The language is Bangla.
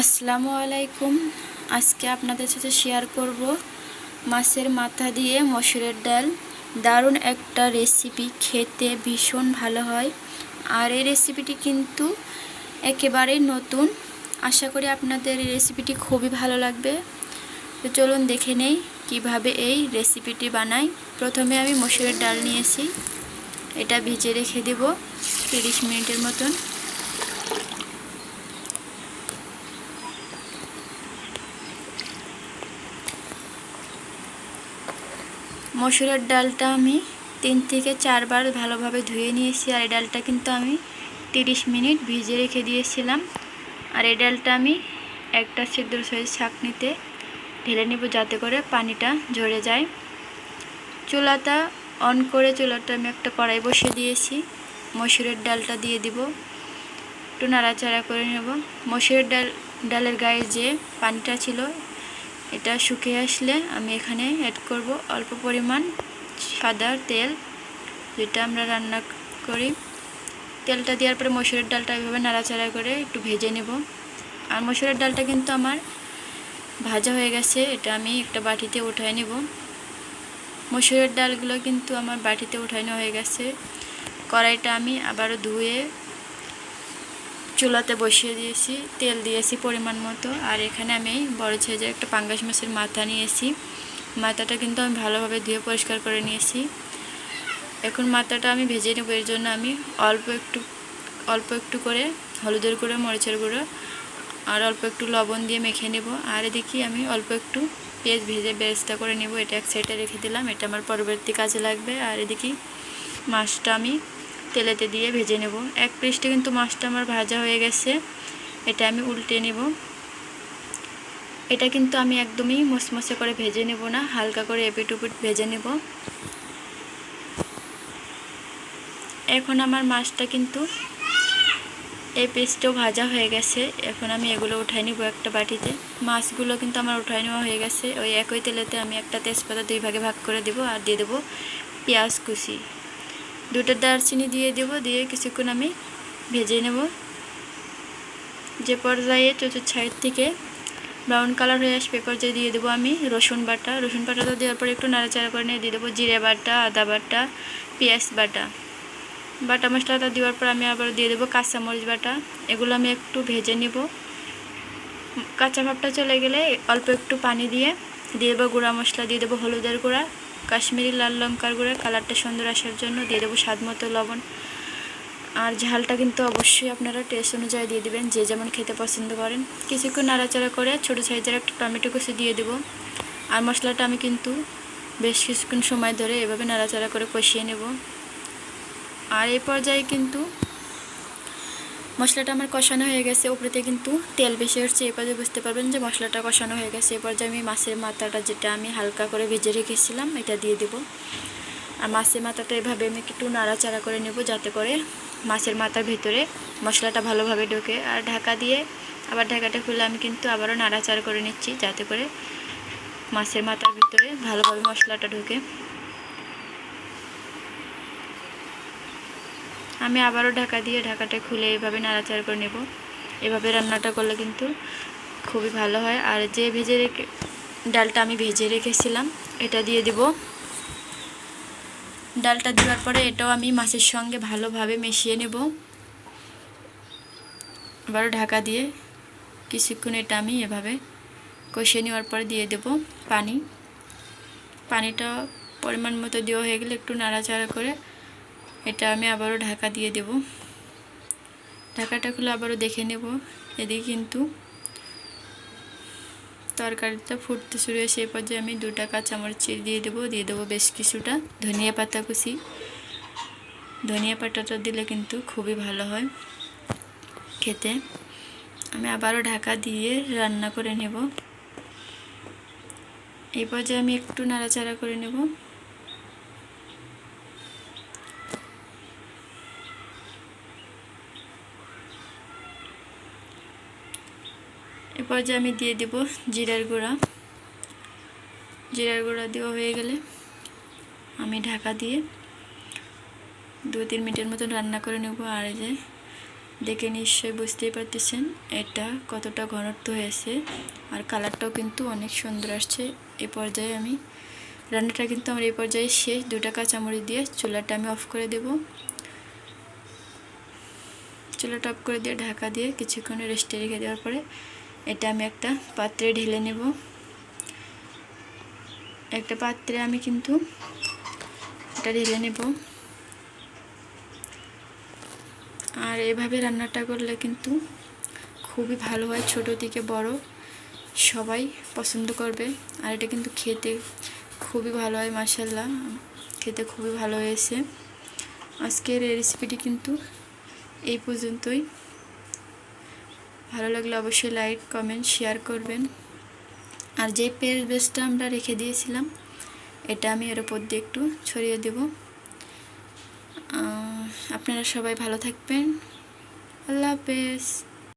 আসসালামু আলাইকুম। আজকে আপনাদের সাথে শেয়ার করব মাছের মাথা দিয়ে মসুরের ডাল। দারুণ একটা রেসিপি খেতে ভীষণ ভালো হয়। আর এই রেসিপিটি কিন্তু একেবারেই নতুন। আশা করি আপনাদের এই রেসিপিটি খুবই ভালো লাগবে। তো চলুন দেখে নেই কীভাবে এই রেসিপিটি বানাই। প্রথমে আমি মসুরের ডাল নিয়েছি। এটা ভিজে রেখে দেব তিরিশ মিনিটের মতন। মসুরের ডালটা আমি তিন থেকে চারবার ভালোভাবে ধুয়ে নিয়েছি, আর এই ডালটা কিন্তু আমি তিরিশ মিনিট ভিজে রেখে দিয়েছিলাম। আর এই ডালটা আমি একটা সিদ্ধ সাইজ ছাঁকনিতে ঢেলে নেব যাতে করে পানিটা ঝরে যায়। চুলাটা অন করে চুলাটা আমি একটা কড়াই বসিয়ে দিয়েছি, মসুরের ডালটা দিয়ে দিব। একটু নাড়াচাড়া করে নেব। মসুরের ডাল, ডালের গায়ে যে পানিটা ছিল এটা শুকিয়ে আসলে আমি এখানে অ্যাড করব অল্প পরিমাণ সাদা তেল, যেটা আমরা রান্না করি। তেলটা দেওয়ার পরে মসুরের ডালটা এভাবে নাড়াচাড়া করে একটু ভেজে নেব। আর মসুরের ডালটা কিন্তু আমার ভাজা হয়ে গেছে, এটা আমি একটা বাটিতে উঠায় নেব। মসুরের ডালগুলো কিন্তু আমার বাটিতে উঠানো হয়ে গেছে। কড়াইটা আমি আবারও ধুয়ে চুলাতে বসিয়ে দিয়েছি, তেল দিয়েছি পরিমাণ মতো। আর এখানে আমি বড় ছেজে একটা পাঙ্গাস মাছের মাথা নিয়েছি। মাথাটা কিন্তু আমি ভালোভাবে ধুয়ে পরিষ্কার করে নিয়েছি। এখন মাথাটা আমি ভেজে নেব, এর জন্য আমি অল্প একটু অল্প একটু করে হলুদের গুঁড়ো, মরিচের গুঁড়ো আর অল্প একটু লবণ দিয়ে মেখে নেব। আর এদিকে আমি অল্প একটু পেঁয়াজ ভেজে বেরেস্তা করে নেব। এটা এক সাইডে রেখে দিলাম, এটা আমার পরবর্তী কাজে লাগবে। আর এদিকে মাছটা আমি তেলেতে দিয়ে ভেজে নেব। এক পৃষ্ঠে কিন্তু মাছটা আমার ভাজা হয়ে গেছে। এটা আমি উল্টে নেব। এটা কিন্তু আমি একদমই মসমসে করে ভেজে নেব না, হালকা করে এপিট উপিট ভেজে নেব। এখন আমার মাছটা কিন্তু এই পেস্টও ভাজা হয়ে গেছে। এখন আমি এগুলো উঠাই নিব একটা বাটিতে। মাছগুলো কিন্তু আমার উঠাই নেওয়া হয়ে গেছে। ওই একই তেলেতে আমি একটা তেজপাতা দুই ভাগে ভাগ করে দেব আর দিয়ে দেবো পেঁয়াজ কুচি। দুটো দারচিনি দিয়ে দেব, দিয়ে কিছুক্ষণ আমি ভেজে নেব। যে পর্যায়ে চতুর সাইড থেকে ব্রাউন কালার হয়ে আসবে পর্যায়ে দিয়ে দেবো আমি রসুন বাটা। রসুন বাটাটা দেওয়ার পরে একটু নাড়াচাড়া করে নিয়ে দিয়ে দেবো জিরে বাটা, আদা বাটা, পেঁয়াজ বাটা। বাটা মশলাটা দেওয়ার পর আমি আবার দিয়ে দেবো কাঁচামরিচ বাটা। এগুলো আমি একটু ভেজে নেব। কাঁচা ভাবটা চলে গেলে অল্প একটু পানি দিয়ে দিয়ে দেবো গুঁড়া মশলা, দিয়ে দেবো হলুদের গুঁড়া। কাশ্মীরি লাল লঙ্কার গুঁড়া, কালারটা সুন্দর আসার জন্য দিয়ে দেবো স্বাদ মতো লবণ। আর ঝালটা কিন্তু অবশ্যই আপনারা টেস্ট অনুযায়ী দিয়ে দেবেন, যে যেমন খেতে পছন্দ করেন। কিছুক্ষণ নাড়াচাড়া করে ছোটো সাইজের একটা টমেটো কুচি দিয়ে দেবো। আর মশলাটা আমি কিন্তু বেশ কিছুক্ষণ সময় ধরে এভাবে নাড়াচাড়া করে কষিয়ে নেব। আর এই পর্যায়ে কিন্তু মশলাটা আমার কষানো হয়ে গেছে। উপরেতে কিন্তু তেল বেশি হচ্ছে এই পর্যায়ে বুঝতে পারবেন যে মশলাটা কষানো হয়ে গেছে। এ পর্যায়ে আমি মাছের মাথাটা যেটা আমি হালকা করে ভেজে রেখেছিলাম, এটা দিয়ে দেব। আর মাছের মাথাটা এভাবে আমি একটু নাড়াচাড়া করে নেব যাতে করে মাছের মাথার ভেতরে মশলাটা ভালোভাবে ঢোকে। আর ঢাকা দিয়ে আবার ঢাকাটা খুলে আমি কিন্তু আবারও নাড়াচাড়া করে নিচ্ছি যাতে করে মাছের মাথার ভিতরে ভালোভাবে মশলাটা ঢোকে। আমি আবারও ঢাকা দিয়ে ঢাকাটা খুলে এভাবে নাড়াচাড়া করে নেব। এভাবে রান্নাটা করলে কিন্তু খুবই ভালো হয়। আর যে ভেজে রেখে, ডালটা আমি ভেজে রেখেছিলাম, এটা দিয়ে দিব। ডালটা দেওয়ার পরে এটাও আমি মাছের সঙ্গে ভালোভাবে মিশিয়ে নেব। আবারও ঢাকা দিয়ে কিছুক্ষণ এটা আমি এভাবে কষিয়ে নেওয়ার পরে দিয়ে দেব পানি। পানিটা পরিমাণ মতো দেওয়া হয়ে গেলে একটু নাড়াচাড়া করে এটা আমি আবারও ঢাকা দিয়ে দেব। ঢাকাটা খুলে আবারও দেখে নেব। এদিকে কিন্তু তরকারিটা ফুটতে শুরু হয়ে সেই পর্যায়ে আমি দুটা কাঁচামরিচ দিয়ে দেবো। দিয়ে দেবো বেশ কিছুটা ধনিয়া পাতা কুচি। ধনিয়া পাতাটা দিলে কিন্তু খুবই ভালো হয় খেতে। আমি আবারও ঢাকা দিয়ে রান্না করে নেব। এই পর্যায়ে আমি একটু নাড়াচাড়া করে নেব। এ পর্যায়ে আমি দিয়ে দেব জিরার গুঁড়া। জিরার গুঁড়া দেওয়া হয়ে গেলে আমি ঢাকা দিয়ে দু তিন মিনিটের মতন রান্না করে নেব। আর যে দেখে নিশ্চয়ই বুঝতেই পারতেছেন এটা কতটা ঘনত্ব হয়েছে আর কালারটাও কিন্তু অনেক সুন্দর আসছে। এ পর্যায়ে আমি রান্নাটা কিন্তু আমার এই পর্যায়ে শেষ। দুটা কাঁচামরিচ দিয়ে চুলাটা আমি অফ করে দেব। চুলাটা অফ করে দিয়ে ঢাকা দিয়ে কিছুক্ষণ রেস্টে রেখে দেওয়ার পরে এটা আমি একটা পাত্রে ঢেলে নেব। একটা পাত্রে আমি কিন্তু এটা ঢেলে নেব। আর এভাবে রান্নাটা করলে কিন্তু খুবই ভালো হয়, ছোট থেকে বড়। সবাই পছন্দ করবে। আর এটা কিন্তু খেতে খুবই ভালো হয় মাসাল্লাহ খেতে খুবই ভালো হয়েছে। আজকের এই রেসিপিটি কিন্তু এই পর্যন্তই। ভালো লাগলে অবশ্যই লাইক কমেন্ট শেয়ার করবেন। আর যে পেজ বেসটা আমরা রেখে দিয়েছিলাম, এটা আমি এর উপর দিয়ে একটু ছড়িয়ে দেব। আপনারা সবাই ভালো থাকবেন। আল্লাহ হাফেজ।